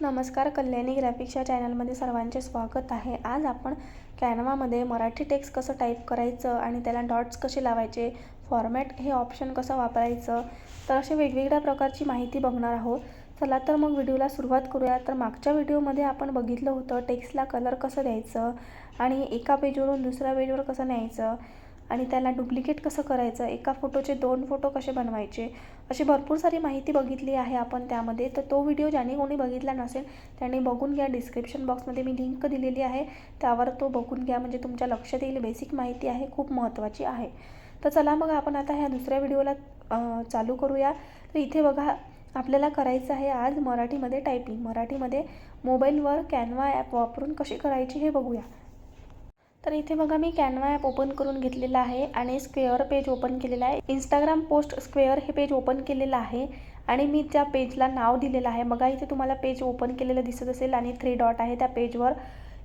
नमस्कार कल्याणी ग्राफिक्सच्या चॅनलमध्ये सर्वांचे स्वागत आहे. आज आपण कॅनवामध्ये मराठी टेक्स्ट कसं टाईप करायचं आणि त्याला डॉट्स कसे लावायचे फॉर्मॅट हे ऑप्शन कसं वापरायचं तर असे वेगवेगळ्या प्रकारची माहिती बघणार आहोत. चला तर मग व्हिडिओला सुरुवात करूया. तर मागच्या व्हिडिओमध्ये आपण बघितलं होतं टेक्स्टला कलर कसं द्यायचं आणि एका पेजवरून दुसऱ्या पेजवर कसं न्यायचं आणि त्याला डुप्लिकेट कसं करायचं एका फोटोचे दोन फोटो कसे बनवायचे अशी भरपूर सारी माहिती बघितली आहे आपण त्यामध्ये. तर तो व्हिडिओ ज्याने कोणी बघितला नसेल त्याने बघून घ्या. डिस्क्रिप्शन बॉक्समध्ये मी लिंक दिलेली आहे. त्यावर तो बघून घ्या. म्हणजे तुमच्या लक्षात येईल. बेसिक माहिती आहे. खूप महत्त्वाची आहे. तर चला मग आपण आता ह्या दुसऱ्या व्हिडिओला चालू करूया. तर इथे बघा आपल्याला करायचं आहे आज मराठीमध्ये टायपिंग मराठीमध्ये मोबाईलवर कॅनवा ॲप वापरून कशी करायची हे बघूया. तर इथे बघा मी कॅनवा ॲप ओपन करून घेतलेला आहे आणि स्क्वेअर पेज ओपन केलेलं आहे. इंस्टाग्राम पोस्ट स्क्वेअर हे पेज ओपन केलेलं आहे आणि मी त्या पेजला नाव दिलेलं आहे. बघा इथे तुम्हाला पेज ओपन केलेलं दिसत असेल आणि थ्री डॉट आहे त्या पेजवर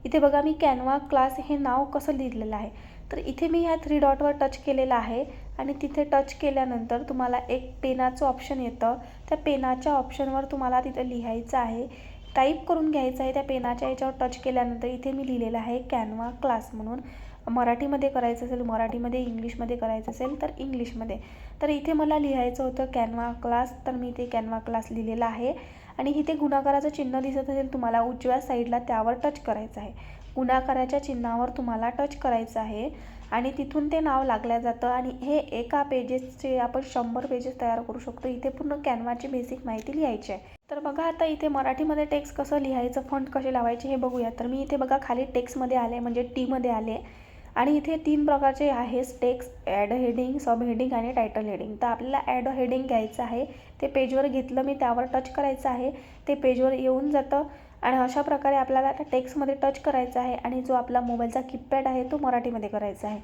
इथे बघा मी कॅनवा क्लास हे नाव कसं लिहिलेलं आहे. तर इथे मी ह्या थ्री डॉटवर टच केलेलं आहे आणि तिथे टच केल्यानंतर तुम्हाला एक पेनाचं ऑप्शन येतं. त्या पेनाच्या ऑप्शनवर तुम्हाला तिथं लिहायचं आहे. टाईप करून घ्यायचं आहे त्या पेनाच्या याच्यावर टच केल्यानंतर इथे मी लिहिलेलं आहे कॅनवा क्लास म्हणून. मराठीमध्ये करायचं असेल मराठीमध्ये इंग्लिशमध्ये करायचं असेल तर इंग्लिशमध्ये. तर इथे मला लिहायचं होतं कॅनवा क्लास तर मी इथे कॅनवा क्लास लिहिलेला आहे. आणि इथे गुणाकाराचं चिन्ह दिसत असेल तुम्हाला उजव्या साईडला त्यावर टच करायचं आहे. गुणाकाराच्या चिन्हावर तुम्हाला टच करायचं आहे. आणि तिथून ते नाव लागलं जातं आणि हे एका पेजेसचे आपण शंभर पेजेस तयार करू शकतो. इथे पूर्ण कॅनवाची बेसिक माहिती लिहायची आहे. तर बघा आता इथे मराठीमध्ये टेक्स्ट कसं लिहायचं फंट कसे लावायचे हे बघूया तर मी इथे बघा खाली टेक्स्टमध्ये आले म्हणजे टीमध्ये आले. आणि इथे तीन प्रकारचे आहेस text add heading sub heading आणि टायटल हेडिंग तर आपल्याला ॲड हेडिंग घ्यायचं आहे. ते पेजवर घेतलं मी त्यावर टच करायचं आहे. ते पेजवर येऊन जातं. आणि अशा प्रकारे आपल्याला आता टेक्स्टमध्ये टच करायचा आहे आणि जो आपला मोबाईलचा कीपॅड आहे तो मराठीमध्ये करायचा आहे.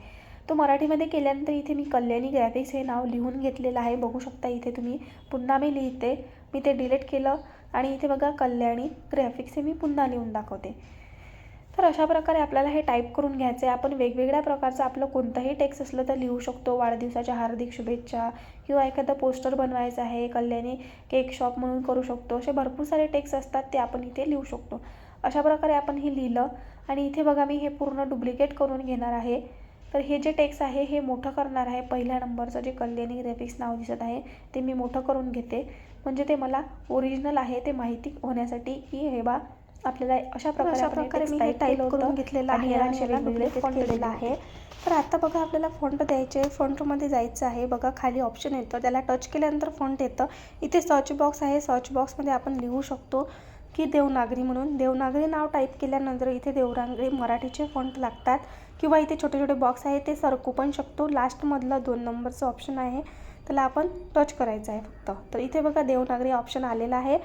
तो मराठीमध्ये केल्यानंतर इथे मी कल्याणी ग्रॅफिक्स हे नाव लिहून घेतलेलं आहे. बघू शकता इथे तुम्ही पुन्हा मी लिहिते. मी ते डिलीट केलं आणि इथे बघा कल्याणी ग्रॅफिक्स हे मी पुन्हा लिहून दाखवते. तर अशा प्रकारे आपल्याला हे टाईप करून घ्यायचं आहे आपण वेगवेगळ्या प्रकारचं आपलं कोणतंही टेक्स्ट असलं तर लिहू शकतो. वाढदिवसाच्या हार्दिक शुभेच्छा किंवा एखादं पोस्टर बनवायचं आहे कल्याणी केक शॉप म्हणून करू शकतो. असे भरपूर सारे टेक्स्ट असतात ते आपण इथे लिहू शकतो. अशा प्रकारे आपण हे लिहिलं आणि इथे बघा मी हे पूर्ण डुप्लिकेट करून घेणार आहे. तर हे जे टेक्स्ट आहे हे मोठं करणार आहे. पहिल्या नंबरचं जे कल्याणी ग्राफिक्स नाव दिसत आहे ते मी मोठं करून घेते. म्हणजे ते मला ओरिजिनल आहे ते माहिती होण्यासाठी की हे बा आपल्याला अशा प्रकारे प्रकारे मी हे टाईप करून घेतलेलं आहे आणि केलेलं आहे. तर आता बघा आपल्याला फॉन्ट द्यायचे आहे. फॉन्टमध्ये जायचं आहे. बघा खाली ऑप्शन येतं. त्याला टच केल्यानंतर फॉन्ट येतं. इथे सर्च बॉक्स आहे. सर्च बॉक्समध्ये आपण लिहू शकतो की देवनागरी म्हणून. देवनागरी नाव टाईप केल्यानंतर इथे देवनागरी मराठीचे फॉन्ट लागतात. किंवा इथे छोटे छोटे बॉक्स आहे ते सरकू पण शकतो. लास्टमधलं दोन नंबरचं ऑप्शन आहे. त्याला आपण टच करायचं आहे फक्त. तर इथे बघा देवनागरी ऑप्शन आलेला आहे.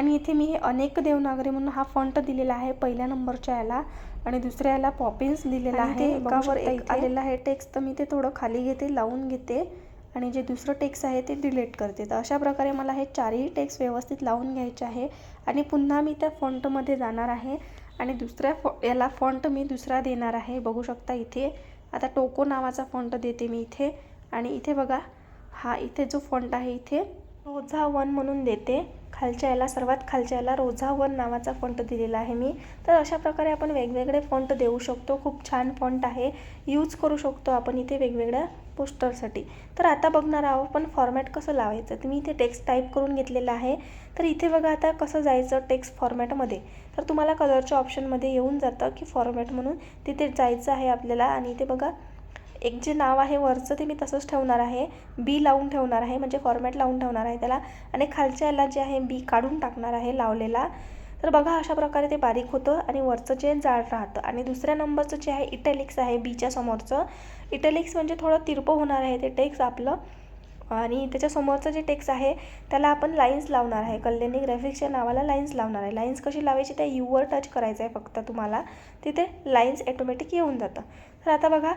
आणि इथे मी हे अनेक देवनागरी म्हणून हा फॉन्ट दिलेला आहे. पहिल्या नंबरच्या याला आणि दुसऱ्या याला पॉपिन्स दिलेला आहे. एकावर एक. आलेलं आहे टेक्स्ट तर मी ते थोडं खाली घेते लावून घेते. आणि जे दुसरं टेक्स्ट आहे ते डिलीट करते. तर अशा प्रकारे मला हे चारही टेक्स्ट व्यवस्थित लावून घ्यायचे आहे. आणि पुन्हा मी त्या फॉन्टमध्ये जाणार आहे. आणि दुसऱ्या फॉ याला फॉन्ट मी दुसरा देणार आहे. बघू शकता इथे. आता टोको नावाचा फॉन्ट देते मी इथे. आणि इथे बघा हा इथे जो फॉन्ट आहे इथे रोझा वन म्हणून देते. खालच्या याला सर्वात खालच्या याला रोझा वन नावाचा फॉन्ट दिलेला आहे मी. तर अशा प्रकारे आपण वेगवेगळे फॉन्ट देऊ शकतो. खूप छान फॉन्ट आहे. यूज करू शकतो आपण इथे वेगवेगळ्या पोस्टरसाठी. तर आता बघणार आहोत पण फॉर्मॅट कसं लावायचं. तर मी इथे टेक्स्ट टाईप करून घेतलेलं आहे. तर इथे बघा आता कसं जायचं टेक्स्ट फॉर्मॅटमध्ये तर तुम्हाला कलरच्या ऑप्शनमध्ये येऊन जातं की फॉर्मॅट म्हणून तिथे जायचं आहे आपल्याला. आणि इथे बघा एक जे नाव आहे वरचं ते मी तसंच ठेवणार आहे. बी लावून ठेवणार आहे म्हणजे फॉर्मॅट लावून ठेवणार आहे त्याला. आणि खालच्या याला जे आहे बी काढून टाकणार आहे लावलेला. तर बघा अशा प्रकारे ते बारीक होतं आणि वरचं जे जाड राहतं. आणि दुसऱ्या नंबरचं जे आहे इटॅलिक्स आहे बीच्या समोरचं. इटॅलिक्स म्हणजे थोडं तिरपं होणार आहे ते टेक्स आपलं. आणि त्याच्यासमोरचं जे टेक्स आहे त्याला आपण लाईन्स लावणार आहे. कल्याणी ग्राफिक्सच्या नावाला लाईन्स लावणार आहे. लाईन्स कशी लावायची? त्या यूवर टच करायचं आहे फक्त तुम्हाला. तिथे लाईन्स ॲटोमॅटिक येऊन जातं. तर आता बघा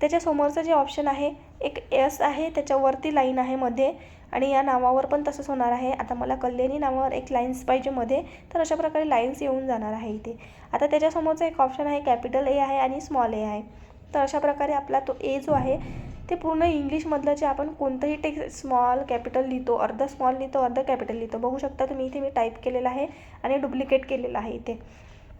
त्याच्यासमोरचं जे ऑप्शन आहे एक एस आहे त्याच्यावरती लाईन आहे मध्ये. आणि या नावावर पण तसंच होणार आहे. आता मला कल्याणी नावावर एक लाईन्स पाहिजे मध्ये तर अशा प्रकारे लाईन्स येऊन जाणार आहे इथे. आता त्याच्यासमोरचा एक ऑप्शन आहे कॅपिटल ए आहे आणि स्मॉल ए आहे. तर अशा प्रकारे आपला तो ए जो आहे ते पूर्ण इंग्लिशमधलं जे आपण कोणतंही टेक्स्ट स्मॉल कॅपिटल लिहितो अर्ध स्मॉल लिहितो अर्ध कॅपिटल लिहितो. बघू शकता तुम्ही इथे मी टाईप केलेलं आहे आणि डुप्लिकेट केलेलं आहे इथे.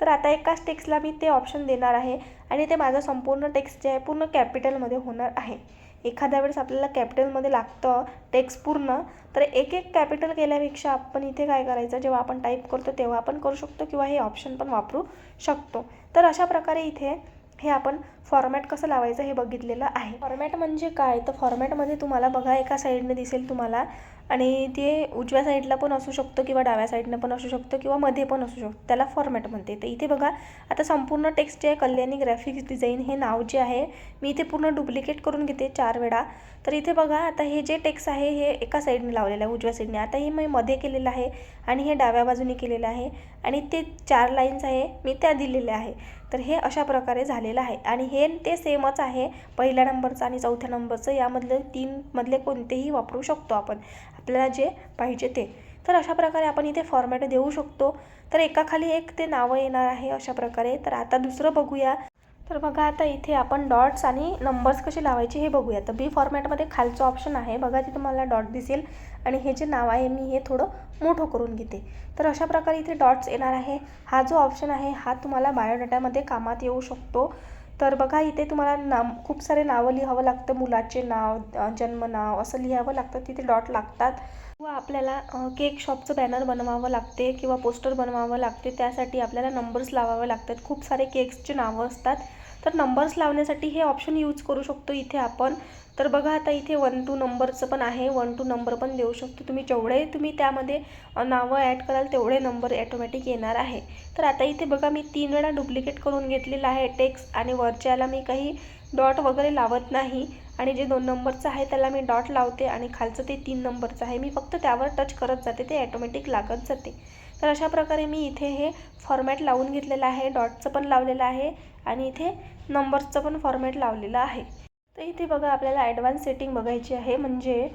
तर आता एकाच टेक्स्टला मी ते ऑप्शन देणार आहे आणि ते माझं संपूर्ण टेक्स्ट जे आहे पूर्ण कॅपिटलमध्ये होणार आहे. एखाद्या वेळेस आपल्याला कॅपिटलमध्ये लागतं टेक्स्ट पूर्ण तर एक एक कॅपिटल केल्यापेक्षा आपण इथे काय करायचं? जेव्हा आपण टाईप करतो तेव्हा आपण करू शकतो किंवा हे ऑप्शन पण वापरू शकतो. तर अशा प्रकारे इथे हे आपण फॉर्मॅट कसं लावायचं हे बघितलेलं आहे. फॉर्मॅट म्हणजे काय? तर फॉर्मॅटमध्ये तुम्हाला बघा एका साईडने दिसेल तुम्हाला आणि ते उजव्या साईडला पण असू शकतो किंवा डाव्या साईडनं पण असू शकतो किंवा मध्ये पण असू शकतो. त्याला फॉर्मॅट म्हणते. तर इथे बघा आता संपूर्ण टेक्स्ट जे आहे कल्याणी ग्राफिक्स डिझाईन हे नाव जे आहे मी इथे पूर्ण डुप्लिकेट करून घेते चार वेळा. तर इथे बघा आता हे जे टेक्स्ट आहे हे एका साईडने लावलेलं आहे उजव्या साईडने आता हे मी मध्ये केलेलं आहे आणि हे डाव्या बाजूने केलेलं आहे आणि ते चार लाईन्स आहे मी त्या दिलेल्या आहे. तर हे अशा प्रकारे झालेलं आहे आणि हे ते सेमच आहे. पहिल्या नंबरचं आणि चौथ्या नंबरचं यामधले तीनमधले कोणतेही वापरू शकतो आपण. आपल्याला जे पाहिजे ते. तर अशा प्रकारे आपण इथे फॉर्मॅट देऊ शकतो. तर एकाखाली एक ते नावं येणार आहे अशा प्रकारे. तर आता दुसरं बघूया. तर बघा आता इथे आपण डॉट्स आणि नंबर्स कसे लावायचे हे बघूया. तर बी फॉर्मॅटमध्ये खालचं ऑप्शन आहे. बघा तिथं मला डॉट दिसेल. आणि हे जे नाव आहे मी हे थोडं मोठं करून घेते. तर अशा प्रकारे इथे डॉट्स येणार आहे. हा जो ऑप्शन आहे हा तुम्हाला बायोडाटामध्ये कामात येऊ शकतो. तर बघा इथे तुम्हाला नाम खूप सारे नावं लिहावं लागतं. मुलाचे नाव जन्म नाव असं लिहावं लागतं. तिथे डॉट लागतात. किंवा आपल्याला केक शॉपचं बॅनर बनवावं लागते किंवा पोस्टर बनवावं लागते. त्यासाठी आपल्याला नंबर्स लावावे लागतात. खूप सारे केक्सचे नावं असतात. तर नंबर्स लावण्यासाठी हे ऑप्शन यूज करू शकतो. इथे आपण तर बघा आता इथे वन टू नंबरचं पण आहे. वन टू नंबर पण देऊ शकतो तुम्ही. जेवढे तुम्ही त्यामध्ये नावं ॲड कराल तेवढे नंबर ॲटोमॅटिक येणार आहे. तर आता इथे बघा मी तीन वेळा डुप्लिकेट करून घेतलेलं आहे टेक्स्ट आणि वरच्याला मी काही डॉट वगैरे लावत नाही. आणि जे दोन नंबरचं आहे त्याला मी डॉट लावते आणि खालचं ते तीन नंबरचं आहे. मी फक्त त्यावर टच करत जाते ते ॲटोमॅटिक लागत जाते. तर अशा प्रकारे मी इथे हे फॉर्मॅट लावून घेतलेलं आहे. डॉटचं पण लावलेलं आहे आणि इथे नंबर्सचं पण फॉर्मॅट लावलेलं आहे. तर इथे बघा आपल्याला ॲडव्हान्स सेटिंग बघायची आहे. म्हणजे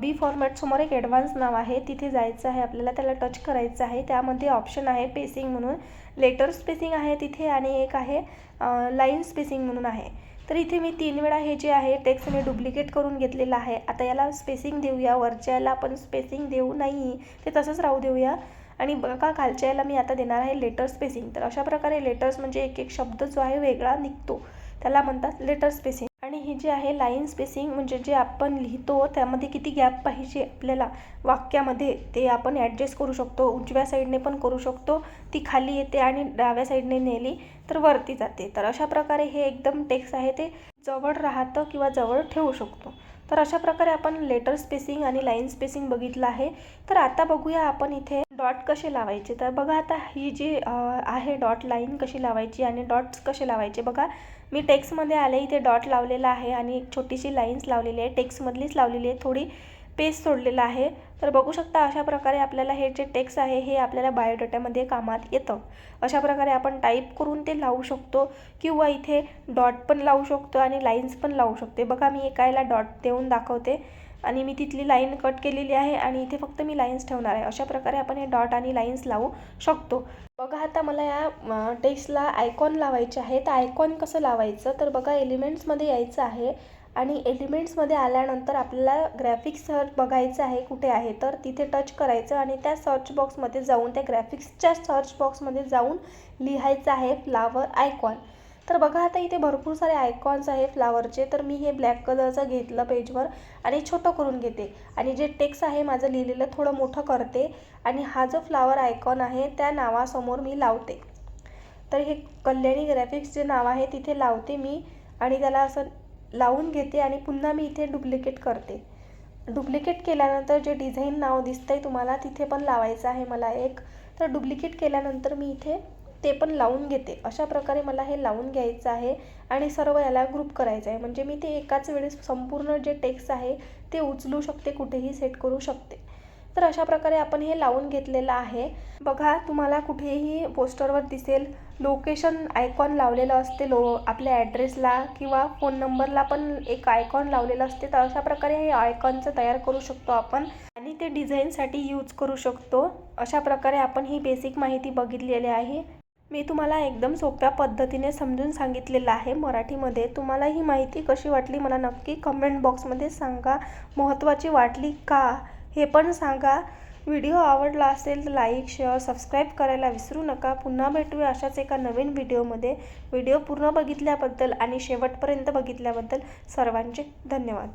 बी फॉर्मॅटसमोर एक ॲडव्हान्स नाव आहे. तिथे जायचं आहे आपल्याला त्याला टच करायचं आहे. त्यामध्ये ऑप्शन आहे पेसिंग म्हणून. लेटर स्पेसिंग आहे तिथे आणि एक आहे लाईन स्पेसिंग म्हणून आहे. तर इथे मी तीन वेळा हे जे आहे टेक्स्ट मी डुप्लिकेट करून घेतलेलं आहे. आता याला स्पेसिंग देऊया. वरच्या याला आपण स्पेसिंग देऊ नाही. ते तसंच राहू देऊया. आणि बघा खालच्या याला मी आता देणार आहे लेटर स्पेसिंग तर अशा प्रकारे लेटर्स म्हणजे एक एक शब्द जो आहे वेगळा निघतो. त्याला म्हणतात लेटर स्पेसिंग आणि ही जी आहे लाईन स्पेसिंग म्हणजे जे आपण लिहितो त्यामध्ये किती गॅप पाहिजे आपल्याला वाक्यामध्ये ते आपण ॲडजस्ट करू शकतो. उजव्या साईडने पण करू शकतो. ती खाली येते आणि डाव्या साईडने नेली तर वरती जाते. तर अशा प्रकारे हे एकदम टेक्स्ट आहे ते जवळ राहतं किंवा जवळ ठेवू शकतो. तर अशा प्रकारे आपण लेटर स्पेसिंग आणि लाईन स्पेसिंग बघितलं आहे. तर आता बघूया आपण इथे डॉट कसे लावायचे? तर बघा आता ही जी आहे डॉट लाईन कशी लावायची आणि डॉट्स कसे लावायचे? बघा मी टेक्स्टमध्ये आले इथे डॉट लावलेला आहे आणि एक छोटीशी लाईन्स लावलेली आहे. टेक्स्टमधलीच लावलेली आहे. थोडी पेज सोडलेला आहे. तर बघू शकता अशा प्रकारे आपल्याला हे जे टेक्स्ट आहे हे आपल्याला बायोडेटामध्ये कामात येतं. अशा प्रकारे आपण टाईप करून ते लावू शकतो किंवा इथे डॉट पण लावू शकतो आणि लाईन्स पण लावू शकते. बघा मी एकायला डॉट देऊन दाखवते. आणि मी तिथली लाईन कट केलेली आहे आणि इथे फक्त मी लाईन्स ठेवणार आहे. अशा प्रकारे आपण हे डॉट आणि लाईन्स लावू शकतो. बघा आता मला या टेक्स्टला आयकॉन लावायचे आहे. तर आयकॉन कसं लावायचं? तर बघा एलिमेंट्समध्ये यायचं आहे आणि एलिमेंट्समध्ये आल्यानंतर आपल्याला ग्रॅफिक्स सर्च बघायचं आहे कुठे आहे. तर तिथे टच करायचं आणि त्या सर्च बॉक्समध्ये जाऊन त्या ग्रॅफिक्सच्या सर्च बॉक्समध्ये जाऊन लिहायचं आहे फ्लावर आयकॉन तर बघा आता इथे भरपूर सारे आयकॉन्स आहे फ्लावरचे तर मी हे ब्लॅक कलरचं घेतलं पेजवर आणि छोटं करून घेते. आणि जे टेक्स्ट आहे माझं लिहिलेलं थोडं मोठं करते. आणि हा जो फ्लावर आयकॉन आहे त्या नावासमोर मी लावते. तर हे कल्याणी ग्रॅफिक्स जे नाव आहे तिथे लावते मी. आणि त्याला असं लावून घेते आणि पुन्हा मी इथे डुप्लिकेट करते. डुप्लिकेट केल्यानंतर जे डिझाईन नाव दिसतंय तुम्हाला तिथे पण लावायचं आहे मला एक. तर डुप्लिकेट केल्यानंतर मी इथे ते पण लावून घेते. अशा प्रकारे मला हे लावून घ्यायचं आहे आणि सर्व याला ग्रुप करायचं आहे. म्हणजे मी ते एकाच वेळेस संपूर्ण जे टेक्स्ट आहे ते उचलू शकते कुठेही सेट करू शकते. तर अशा प्रकारे आपण हे लावून घेतलेलं आहे. बघा तुम्हाला कुठेही पोस्टरवर दिसेल लोकेशन आयकॉन लावलेलं असते लो आपल्या ॲड्रेसला किंवा फोन नंबरला पण एक आयकॉन लावलेलं असते. तर अशा प्रकारे हे आयकॉनचं तयार करू शकतो आपण आणि ते डिझाईनसाठी यूज करू शकतो. अशा प्रकारे आपण ही बेसिक माहिती बघितलेली आहे. मी तुम्हाला एकदम सोप्या पद्धतीने समजून सांगितलेलं आहे मराठीमध्ये. तुम्हाला ही माहिती कशी वाटली मला नक्की कमेंट बॉक्समध्ये सांगा. महत्त्वाची वाटली का हे पण सांगा. व्हिडिओ आवडला असेल तर लाईक शेअर सबस्क्राईब करायला विसरू नका. पुन्हा भेटूया अशाच एका नवीन व्हिडिओमध्ये. व्हिडिओ पूर्ण बघितल्याबद्दल आणि शेवटपर्यंत बघितल्याबद्दल सर्वांचे धन्यवाद.